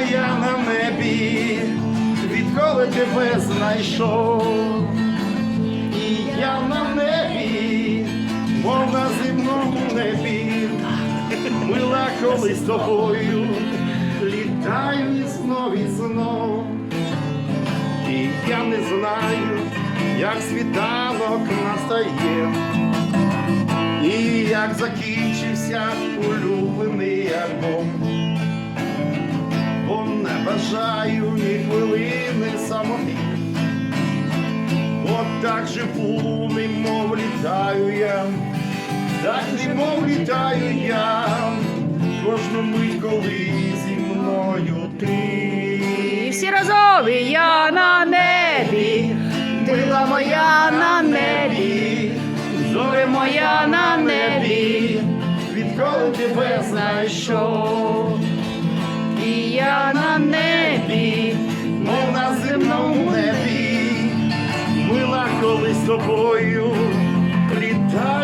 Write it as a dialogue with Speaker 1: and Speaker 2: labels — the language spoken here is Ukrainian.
Speaker 1: Я на небі, відколи тебе знайшов, і я на небі, мов на земному небі, мила колись тобою, літаю і знов і знов, і я не знаю, як світанок настає, і як закінчився улюблений альбом. Бажаю ні хвилини самоти. От так живу, немов літаю я, так немов літаю я, кожну мить, коли зі мною ти.
Speaker 2: Всі разом я на небі, мила моя на небі, зоре моя на небі,
Speaker 1: Відколи тебе знайшов, з тобою, літаю